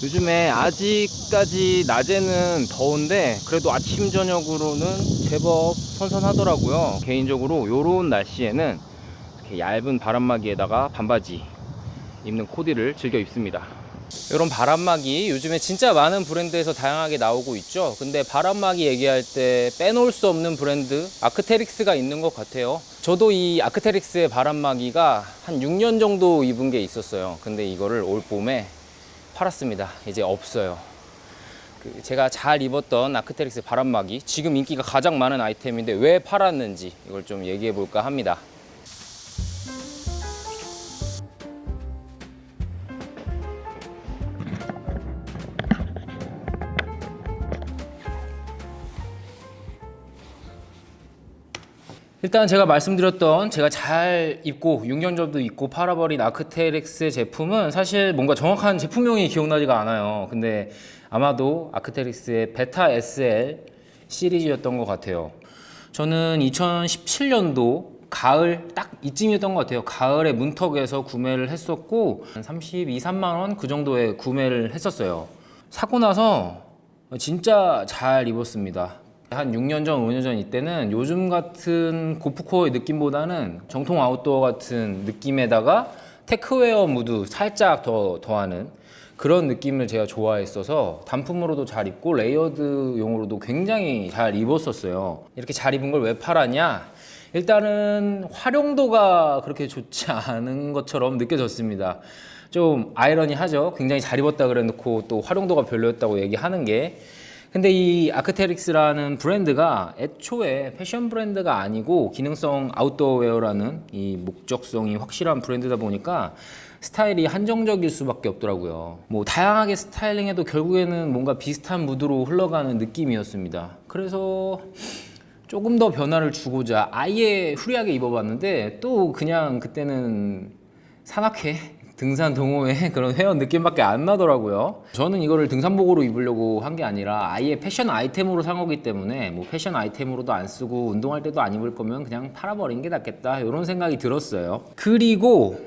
요즘에 아직까지 낮에는 더운데 그래도 아침 저녁으로는 제법 선선하더라고요. 개인적으로 요런 날씨에는 이렇게 얇은 바람막이에다가 반바지 입는 코디를 즐겨 입습니다. 이런 바람막이 요즘에 진짜 많은 브랜드에서 다양하게 나오고 있죠. 근데 바람막이 얘기할 때 빼놓을 수 없는 브랜드 아크테릭스가 있는 것 같아요. 저도 이 아크테릭스의 바람막이가 한 6년 정도 입은 게 있었어요. 근데 이거를 올 봄에 팔았습니다. 이제 없어요. 그 제가 잘 입었던 아크테릭스 바람막이 지금 인기가 가장 많은 아이템인데 왜 팔았는지 이걸 좀 얘기해 볼까 합니다. 일단 제가 말씀드렸던 제가 잘 입고 6년 정도 입고 팔아버린 아크테릭스 제품은 사실 뭔가 정확한 제품명이 기억나지가 않아요. 근데 아마도 아크테릭스의 베타 SL 시리즈였던 것 같아요. 저는 2017년도 가을 딱 이쯤이었던 것 같아요. 가을에 문턱에서 구매를 했었고 한 32, 3만 원 그 정도에 구매를 했었어요. 사고 나서 진짜 잘 입었습니다. 한 6년 전, 5년 전 이때는 요즘 같은 고프코어의 느낌보다는 정통 아웃도어 같은 느낌에다가 테크웨어 무드 살짝 더 더하는 그런 느낌을 제가 좋아했어서 단품으로도 잘 입고 레이어드용으로도 굉장히 잘 입었었어요. 이렇게 잘 입은 걸 왜 팔았냐? 일단은 활용도가 그렇게 좋지 않은 것처럼 느껴졌습니다. 좀 아이러니하죠. 굉장히 잘 입었다 그래 놓고 또 활용도가 별로였다고 얘기하는 게. 근데 이 아크테릭스라는 브랜드가 애초에 패션 브랜드가 아니고 기능성 아웃도어웨어라는 이 목적성이 확실한 브랜드다 보니까 스타일이 한정적일 수밖에 없더라고요. 뭐 다양하게 스타일링해도 결국에는 뭔가 비슷한 무드로 흘러가는 느낌이었습니다. 그래서 조금 더 변화를 주고자 아예 후리하게 입어봤는데 또 그냥 그때는 산악회 등산 동호회 그런 회원 느낌밖에 안 나더라고요. 저는 이거를 등산복으로 입으려고 한 게 아니라 아예 패션 아이템으로 산 거기 때문에 뭐 패션 아이템으로도 안 쓰고 운동할 때도 안 입을 거면 그냥 팔아버린 게 낫겠다 이런 생각이 들었어요. 그리고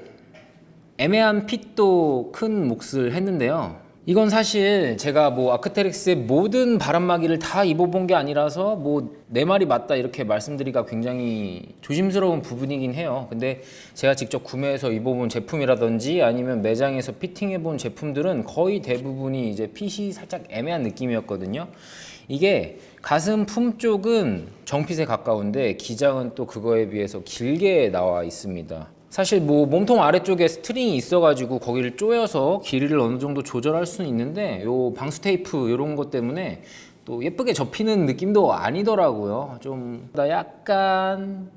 애매한 핏도 큰 몫을 했는데요. 이건 사실 제가 뭐 아크테릭스의 모든 바람막이를 다 입어본 게 아니라서 뭐 내 말이 맞다 이렇게 말씀드리기가 굉장히 조심스러운 부분이긴 해요. 근데 제가 직접 구매해서 입어본 제품이라든지 아니면 매장에서 피팅해본 제품들은 거의 대부분이 이제 핏이 살짝 애매한 느낌이었거든요. 이게 가슴 품 쪽은 정핏에 가까운데 기장은 또 그거에 비해서 길게 나와 있습니다. 사실 뭐 몸통 아래쪽에 스트링이 있어가지고 거기를 조여서 길이를 어느 정도 조절할 수는 있는데 요 방수 테이프 이런 것 때문에 또 예쁘게 접히는 느낌도 아니더라고요. 좀더 약간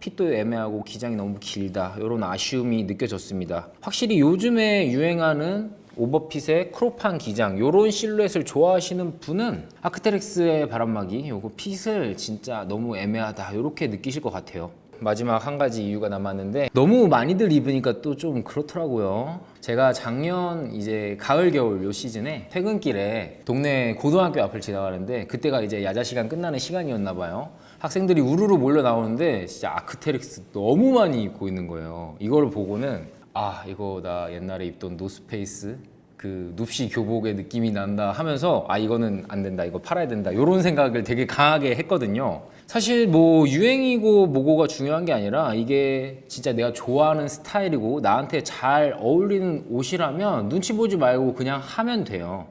핏도 애매하고 기장이 너무 길다 이런 아쉬움이 느껴졌습니다. 확실히 요즘에 유행하는 오버핏의 크롭한 기장 요런 실루엣을 좋아하시는 분은 아크테릭스의 바람막이 요거 핏을 진짜 너무 애매하다 이렇게 느끼실 것 같아요. 마지막 한 가지 이유가 남았는데 너무 많이들 입으니까 또 좀 그렇더라고요. 제가 작년 이제 가을 겨울 요 시즌에 퇴근길에 동네 고등학교 앞을 지나가는데 그때가 이제 야자 시간 끝나는 시간이었나 봐요. 학생들이 우르르 몰려 나오는데 진짜 아크테릭스 너무 많이 입고 있는 거예요. 이걸 보고는 아 이거 나 옛날에 입던 노스페이스 그 눕시 교복의 느낌이 난다 하면서 아 이거는 안 된다 이거 팔아야 된다 이런 생각을 되게 강하게 했거든요. 사실 뭐 유행이고 뭐고가 중요한 게 아니라 이게 진짜 내가 좋아하는 스타일이고 나한테 잘 어울리는 옷이라면 눈치 보지 말고 그냥 하면 돼요.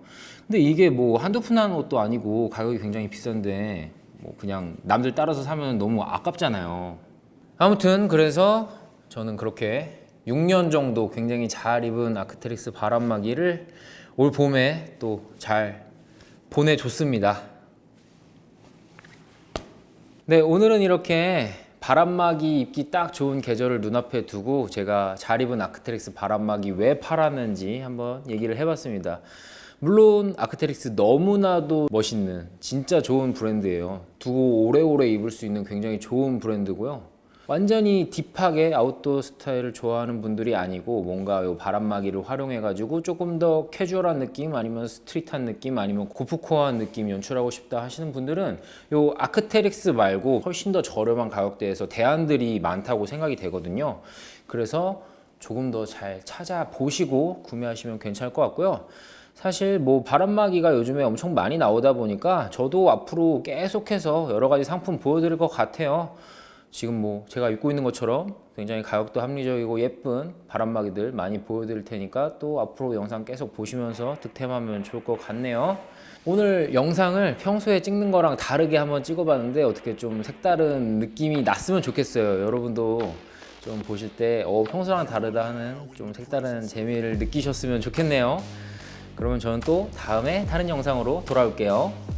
근데 이게 뭐 한두 푼 하는 옷도 아니고 가격이 굉장히 비싼데 뭐 그냥 남들 따라서 사면 너무 아깝잖아요. 아무튼 그래서 저는 그렇게 6년 정도 굉장히 잘 입은 아크테릭스 바람막이를 올 봄에 또 잘 보내줬습니다. 네, 오늘은 이렇게 바람막이 입기 딱 좋은 계절을 눈앞에 두고 제가 잘 입은 아크테릭스 바람막이 왜 팔았는지 한번 얘기를 해봤습니다. 물론 아크테릭스 너무나도 멋있는 진짜 좋은 브랜드예요. 두고 오래오래 입을 수 있는 굉장히 좋은 브랜드고요. 완전히 딥하게 아웃도어 스타일을 좋아하는 분들이 아니고 뭔가 요 바람막이를 활용해 가지고 조금 더 캐주얼한 느낌 아니면 스트릿한 느낌 아니면 고프코어한 느낌 연출하고 싶다 하시는 분들은 요 아크테릭스 말고 훨씬 더 저렴한 가격대에서 대안들이 많다고 생각이 되거든요. 그래서 조금 더 잘 찾아보시고 구매하시면 괜찮을 것 같고요. 사실 뭐 바람막이가 요즘에 엄청 많이 나오다 보니까 저도 앞으로 계속해서 여러 가지 상품 보여드릴 것 같아요. 지금 뭐 제가 입고 있는 것처럼 굉장히 가격도 합리적이고 예쁜 바람막이들 많이 보여드릴 테니까 또 앞으로 영상 계속 보시면서 득템하면 좋을 것 같네요. 오늘 영상을 평소에 찍는 거랑 다르게 한번 찍어봤는데 어떻게 좀 색다른 느낌이 났으면 좋겠어요. 여러분도 좀 보실 때 어, 평소랑 다르다 하는 좀 색다른 재미를 느끼셨으면 좋겠네요. 그러면 저는 또 다음에 다른 영상으로 돌아올게요.